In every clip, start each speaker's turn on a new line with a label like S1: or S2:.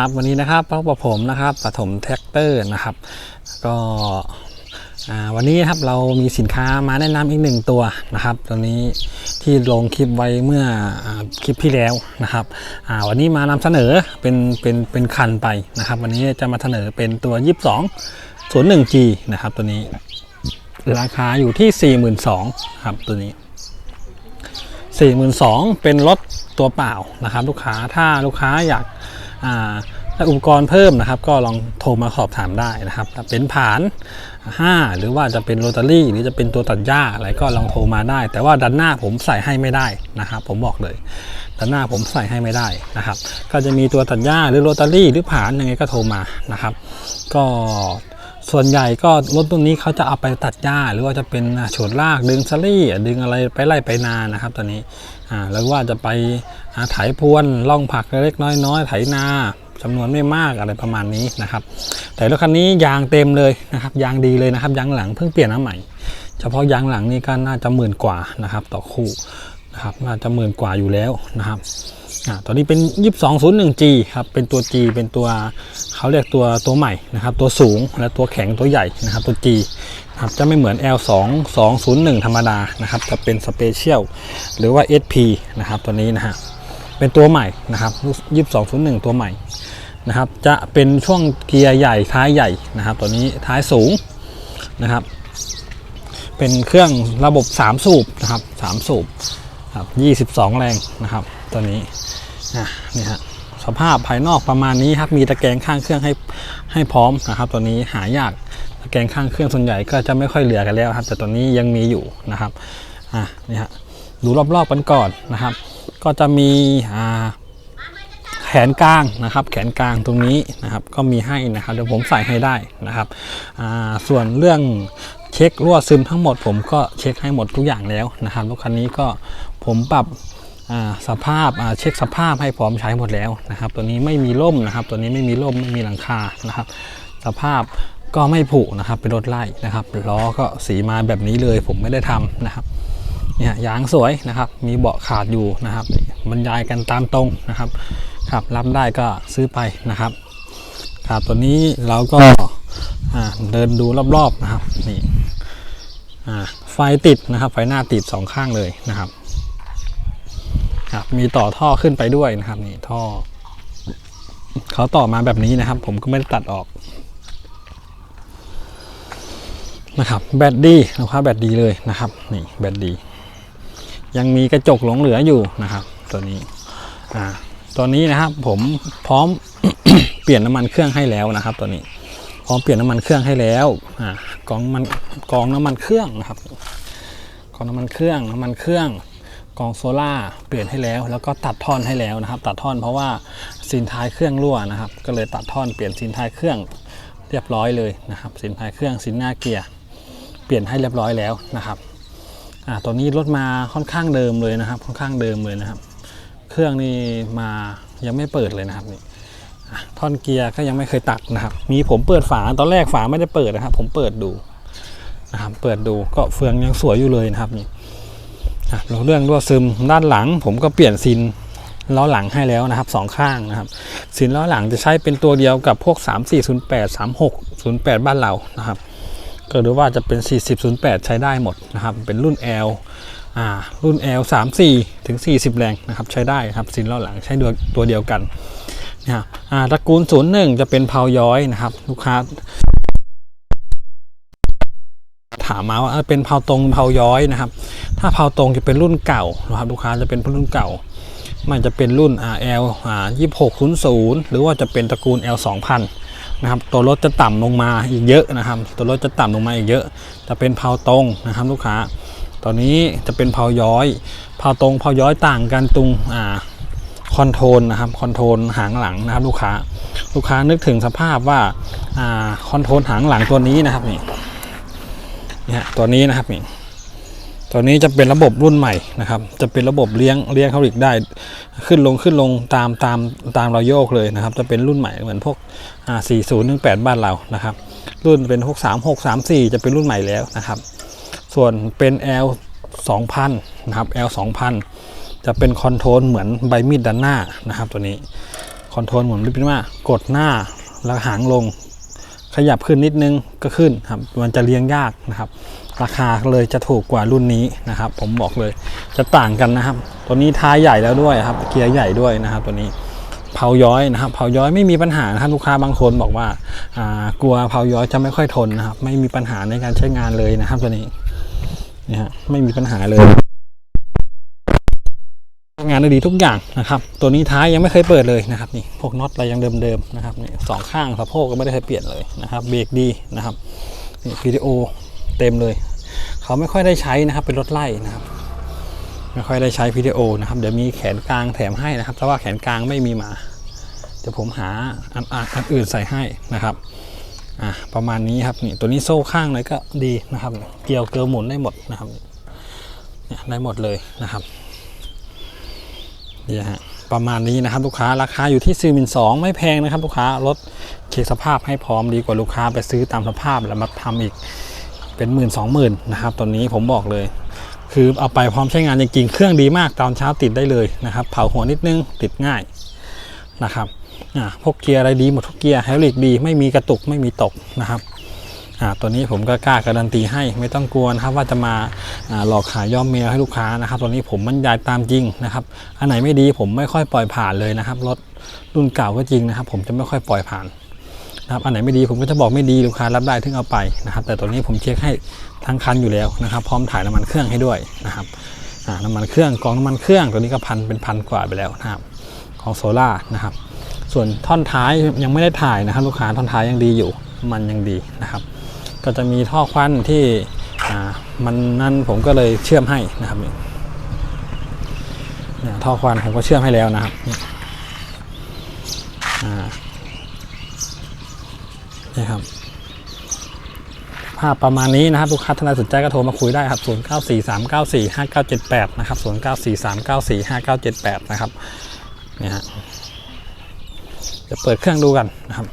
S1: ครับวันนี้นะครับพบกับผมนะครับปฐมแท็กเตอร์นะครับ ก็วันนี้ครับเรามีสินค้ามาแนะนำอีกหนึ่งตัวนะครับตัวนี้ที่ลงคลิปไว้เมื่ออคลิปที่แล้วนะครับวันนี้มานำเสนอเป็นเป็นเป็นคันไปนะครับ วันนี้จะมาเสนอเป็นตัว 22 01G นะครับตัวนี้ราคาอยู่ที่ 42,000ครับตัวนี้42,000เป็นรถตัวเปล่านะครับ ลูกค้าถ้าลูกค้าอยาก อุปกรณ์เพิ่มนะครับ ก็ลองโทรมาสอบถามได้นะครับเป็นผาน 5 หรือว่าจะเป็นโรตารี่หรือจะเป็นตัวตัดหญ้าอะไรก็ลองโทรมาได้ แต่ว่าด้านหน้าผมใส่ให้ไม่ได้นะครับ ผมบอกเลยด้านหน้าผมใส่ให้ไม่ได้นะครับ ก็จะมีตัวตัดหญ้าหรือโรตารี่หรือผานยังไงก็โทรมานะครับ ก็ ส่วนใหญ่ก็รถตัวนี้เขาจะเอาไปตัดหญ้า หรือว่าจะเป็นฉดลากดึงสลี่ดึงอะไรไปไล่ไปนานะครับตอนนี้อ่าแล้วว่าจะไปหาไถพรวนล่องผักเล็กน้อยๆไถนาจำนวนไม่มากอะไรประมาณนี้นะครับ แต่รถคันนี้ยางเต็มเลยนะครับ ยางดีเลยนะครับ ยางหลังเพิ่งเปลี่ยนมาใหม่ เฉพาะยางหลังนี่ก็น่าจะหมื่นกว่านะครับ ต่อคู่นะครับ น่าจะหมื่นกว่าอยู่แล้วนะครับ อ่าตัวนี้เป็น 2201G ครับ เป็นตัว G เป็นตัวเขาเรียกตัวตัวใหม่นะครับ ตัวสูงและตัวแข็งตัวใหญ่นะครับ ตัว G ครับจะไม่เหมือน L2 201 ธรรมดานะครับจะเป็นสเปเชียลหรือว่า SP นะครับตัวนี้นะฮะเป็นตัวใหม่นะครับ2201 ตัวใหม่นะครับจะเป็นช่วงเกียร์ใหญ่ท้ายใหญ่นะครับ ตัวนี้ท้ายสูงนะครับ เป็นเครื่องระบบ 3 สูบนะครับ3สูบครับ22 แรงนะครับ ตัวนี้ นะนี่ฮะสภาพภายนอกประมาณนี้ครับมีตะแกรงข้างเครื่องให้ให้พร้อมนะครับ ตัวนี้หายากตะแกรงข้างเครื่องส่วนใหญ่ก็จะไม่ค่อยเหลือกันแล้วครับ แต่ตัวนี้ยังมีอยู่นะครับอะนี่ฮะดูรอบๆกันก่อนนะครับ ก็จะมีอ่าแขนกลางนะครับ แขนกลางตรงนี้นะครับ ก็มีให้นะครับเดี๋ยวผมใส่ให้ได้นะครับอ่าส่วนเรื่องเช็ครั่วซึมทั้งหมด ผมก็เช็คให้หมดทุกอย่างแล้วนะครับรถคันนี้ก็ผมปรับ สภาพเช็คสภาพให้พร้อมใช้หมดแล้วนะครับ ตัวนี้ไม่มีร่มนะครับ ตัวนี้ไม่มีร่มไม่มีหลังคานะครับ สภาพก็ไม่ผุนะครับเป็นรถไล่นะครับล้อก็สีมาแบบนี้เลยผมไม่ได้ทำนะครับเนี่ยยางสวยนะครับ มีเบาะขาดอยู่นะครับบรรยายกันตามตรงนะครับครับรับได้ก็ซื้อไปนะครับครับตัวนี้เราก็เดินดูรอบๆนะครับนี่ไฟติดนะครับ ไฟหน้าติดสองข้างเลยนะครับ ครับ มีต่อท่อขึ้นไปด้วยนะครับ นี่ท่อเขาต่อมาแบบนี้นะครับ ผมก็ไม่ได้ตัดออกนะครับแบตดีนะครับแบตดีเลยนะครับนี่แบตดี ยังมีกระจกหลงเหลืออยู่นะครับ ตัวนี้อ่าตัวนี้นะครับผมพร้อมเปลี่ยนน้ำมันเครื่องให้แล้วนะครับ ตัวนี้พร้อมเปลี่ยนน้ำมันเครื่องให้แล้วอ่ากองมันกองน้ำมันเครื่องนะครับกองน้ำมันเครื่องน้ำมันเครื่อง กองโซล่าเปลี่ยนให้แล้ว แล้วก็ตัดท่อนให้แล้วนะครับ ตัดท่อนเพราะว่าซีนท้ายเครื่องรั่วนะครับ ก็เลยตัดท่อนเปลี่ยนซีนท้ายเครื่องเรียบร้อยเลยนะครับซีนท้ายเครื่องซีนหน้าเกียร์เปลี่ยนให้เรียบร้อยแล้วนะครับอ่าตัวนี้รถมาค่อนข้างเดิมเลยนะครับ ค่อนข้างเดิมเลยนะครับ เครื่องนี่มายังไม่เปิดเลยนะครับนี่ท่อนเกียร์ก็ยังไม่เคยตัดนะครับ มีผมเปิดฝาตอนแรกฝาไม่ได้เปิดนะครับ ผมเปิดดูนะครับเปิดดูก็เฟืองยังสวยอยู่เลยนะครับนี่ เราเรื่องรั่วซึมด้านหลัง ผมก็เปลี่ยนซินล้อหลังให้แล้วนะครับสองข้างนะครับซินล้อหลังจะใช้เป็นตัวเดียวกับพวก 3408 3608 บ้านเรานะครับ ก็หรือว่าจะเป็น 4008 ใช้ได้หมดนะครับ เป็นรุ่น L อ่ารุ่น L 3 4ถึง40 แรงนะครับ ใช้ได้ครับซินล้อหลังใช้ตัวตัวเดียวกันนะครับตระกูล 01 จะเป็นเพาย้อยนะครับ ลูกค้า ถามมาว่าเป็นเพาตรงเพาย้อยนะครับ ถ้าเพาตรงจะเป็นรุ่นเก่านะครับลูกค้าจะเป็นรุ่นเก่า มันจะเป็นรุ่น RL อ่า2600 หรือว่าจะเป็นตระกูล L 2000นะครับตัวรถจะต่ำลงมาอีกเยอะนะครับ ตัวรถจะต่ำลงมาอีกเยอะ จะเป็นเพาตรงนะครับลูกค้า ตอนนี้จะเป็นเพาย้อยเพาตรงเพาย้อยต่างกันตรงอ่าคอนโทรลนะครับคอนโทรลหางหลังนะครับลูกค้า ลูกค้านึกถึงสภาพว่าอ่าคอนโทรลหางหลังตัวนี้นะครับนี่ นี่ฮะตัวนี้นะครับนี่ตัวนี้จะเป็นระบบรุ่นใหม่นะครับ จะเป็นระบบเลี้ยงเลี้ยงเขาอีกได้ ขึ้นลงขึ้นลงตามตามตามเราโยกเลยนะครับ จะเป็นรุ่นใหม่เหมือนพวกอ่า4018 บ้านเรานะครับ รุ่นเป็นพวก36 34 จะเป็นรุ่นใหม่แล้วนะครับ ส่วนเป็น L 2000นะครับ L 2000จะเป็นคอนโทรลเหมือนใบมีดด้านหน้านะครับ ตัวนี้คอนโทรลเหมุนเป็นว่ากดหน้าแล้วหางลง ขยับขึ้นนิดนึงก็ขึ้นครับมันจะเลี้ยงยากนะครับ ราคาเลยจะถูกกว่ารุ่นนี้นะครับ ผมบอกเลยจะต่างกันนะครับ ตัวนี้ท้ายใหญ่แล้วด้วยครับเกียร์ใหญ่ด้วยนะครับตัวนี้เผาย้อยนะครับ เผาย้อยไม่มีปัญหานะครับลูกค้าบางคนบอกว่าอ่ากลัวเผาย้อยจะไม่ค่อยทนนะครับ ไม่มีปัญหาในการใช้งานเลยนะครับตัวนี้นี่ฮะไม่มีปัญหาเลย งานได้ดีทุกอย่างนะครับ ตัวนี้ท้ายยังไม่เคยเปิดเลยนะครับนี่พวกน็อตอะไรยังเดิมๆนะครับนี่สองข้างสะโพกก็ไม่ได้เคยเปลี่ยนเลยนะครับเบรกดีนะครับนี่พีดีโอเต็มเลย เขาไม่ค่อยได้ใช้นะครับเป็นรถไล่นะครับ ไม่ค่อยได้ใช้พีดีโอนะครับเดี๋ยวมีแขนกลางแถมให้นะครับแต่ว่าแขนกลางไม่มีมาเดี๋ยวผมหาอันอันอื่นใส่ให้นะครับอะประมาณนี้ครับนี่ตัวนี้โซ่ข้างเลยก็ดีนะครับ เกี่ยวเกลียวหมุนได้หมดนะครับเนี่ยได้หมดเลยนะครับ นี่ฮะประมาณนี้นะครับลูกค้าราคาอยู่ที่4ี่หมื่นสองไม่แพงนะครับ ลูกค้ารถเช็คสภาพให้พร้อมดีกว่าลูกค้าไปซื้อตามสภาพแล้วมาทำอีกเป็นหมื่นสองหมื่นนะครับตอนนี้ผมบอกเลย คือเอาไปพร้อมใช้งานจริงๆเครื่องดีมากตอนเช้าติดได้เลยนะครับ เผาหัวนิดนึงติดง่ายนะครับพวกเกียร์อะไรดีหมดทุกเกียร์ไฮดรอลิกดีไม่มีกระตุกไม่มีตกนะครับ ตัวนี้ผมก็กล้าการันตีให้ไม่ต้องกลัวนะครับว่าจะมาหลอกขายย่อมเมียให้ลูกค้านะครับ ตัวนี้ผมบรรยายตามจริงนะครับ อันไหนไม่ดีผมไม่ค่อยปล่อยผ่านเลยนะครับรถรุ่นเก่าก็จริงนะครับ ผมจะไม่ค่อยปล่อยผ่านนะครับอันไหนไม่ดีผมก็จะบอกไม่ดีลูกค้ารับได้ถึงเอาไปนะครับ แต่ตัวนี้ผมเช็คให้ทั้งคันอยู่แล้วนะครับ พร้อมถ่ายน้ำมันเครื่องให้ด้วยนะครับน้ำมันเครื่องกองน้ำมันเครื่องตัวนี้ก็พันเป็นพันกว่าไปแล้วนะครับของโซล่านะครับส่วนท่อนท้ายยังไม่ได้ถ่ายนะครับ ลูกค้าท่อนท้ายยังดีอยู่ มันยังดีนะครับ ก็จะมีท่อควันที่มันนั่นผมก็เลยเชื่อมให้นะครับเนี่ยท่อควันผมก็เชื่อมให้แล้วนะครับนี่นะครับ ภาพประมาณนี้นะครับลูกค้าท่านใดสนใจก็โทรมาคุยได้ครับ 0 9 4 3 9 4 5 9 7 8 นะครับ 0 9 4 3 9 4 5 9 7 8 นะครับเนี่ยฮะเดี๋ยวเปิดเครื่องดูกันนะครับ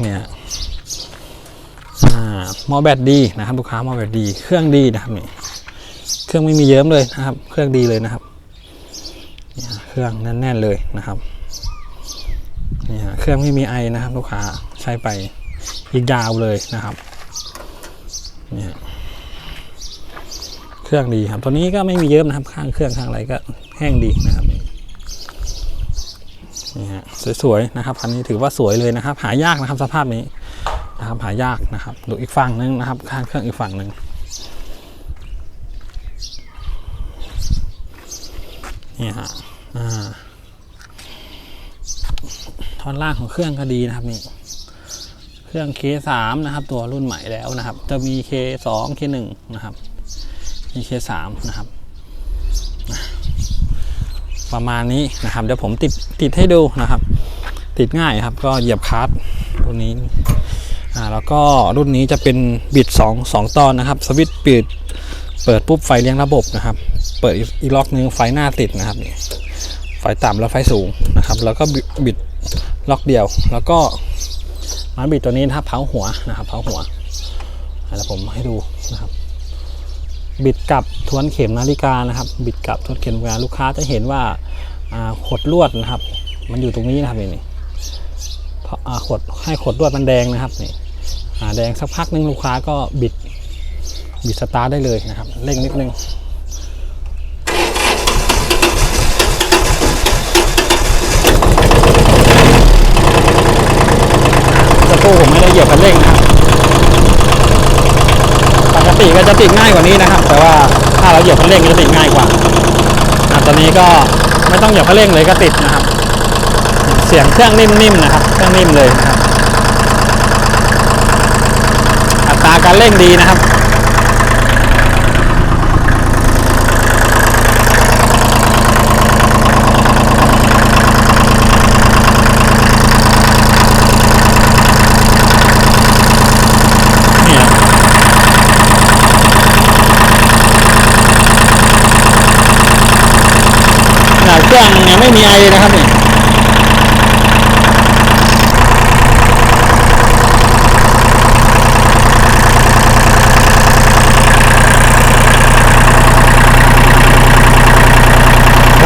S1: เนี่ยหมอแบตดีนะครับลูกค้าหมอแบตดีเครื่องดีนะครับนี่เครื่องไม่มีเยิ้มเลยนะครับ เครื่องดีเลยนะครับเนี่ยเครื่องแน่นๆเลยนะครับเนี่ยเครื่องไม่มีไอนะครับ ลูกค้าใช้ไปอีกยาวเลยนะครับเนี่ยเครื่องดีครับตัวนี้ก็ไม่มีเยิ้มนะครับ ข้างเครื่องข้างอะไรก็แห้งดีนะครับ นี่ฮะสวยๆนะครับคันนี้ถือว่าสวยเลยนะครับ หายากนะครับสภาพนี้นะครับหายากนะครับ ดูอีกฝั่งหนึงนะครับ ข้างเครื่องอีกฝั่งหนึ่งนี่ฮะอ่าท่อนล่างของเครื่องก็ดีนะครับนี่เครื่อง K3 นะครับ ตัวรุ่นใหม่แล้วนะครับ จะมี K2 K1 นะครับมี K3 นะครับ ประมาณนี้นะครับเดี๋ยวผมติดติดให้ดูนะครับ ติดง่ายครับ ก็เหยียบคลัตช์ตัวนี้อ่าแล้วก็รุ่นนี้จะเป็นบิด2 2ตอนนะครับ สวิตช์ปิดเปิดปุ๊บไฟเลี้ยงระบบนะครับ เปิดอีกล็อกนึงไฟหน้าติดนะครับนี่ไฟต่ำแล้วไฟสูงนะครับ แล้วก็บิดล็อกเดียว แล้วก็มาบิดตัวนี้นะครับเผาหัวนะครับเผาหัวอะเดี๋ยวผมให้ดูนะครับ บิดกลับทวนเข็มนาฬิกานะครับ บิดกลับทวนเข็มนาฬิกาลูกค้าจะเห็นว่าขดลวดนะครับ มันอยู่ตรงนี้นะครับนี่ขดให้ขดลวดมันแดงนะครับนี่แดงสักพักนึงลูกค้าก็บิดบิดสตาร์ได้เลยนะครับเร่งนิดนึงสกูผมไม่ได้เหยียบคันเร่งนะครับ กติก็จะติดง่ายกว่านี้นะครับ แต่ว่าถ้าเราเหยียบคันเร่งจะติดง่ายกว่าอะตอนนี้ก็ไม่ต้องเหยียบคันเร่งเลยก็ติดนะครับ เสียงเครื่องนิ่มๆนะครับเครื่องนิ่มเลยนะครับ อัตราการเร่งดีนะครับ เนี่ยขนาดเครื่องยังไม่มีไอเลยนะครับเนี่ย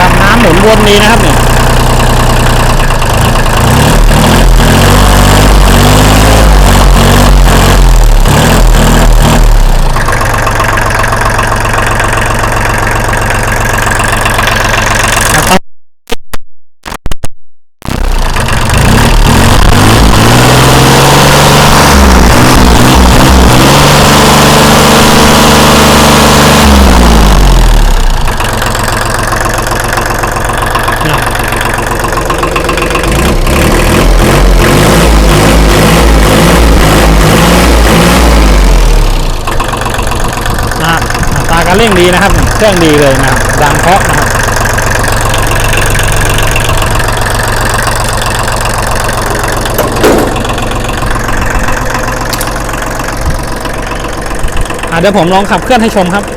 S1: ลำน้ำหมุนวนนี้นะครับเนี่ยนะครับอัตราการเร่งดี นะครับ เครื่องดีเลยนะครับดังเพาะนะครับเดี๋ยวผมลองขับเคลื่อนให้ชมครับ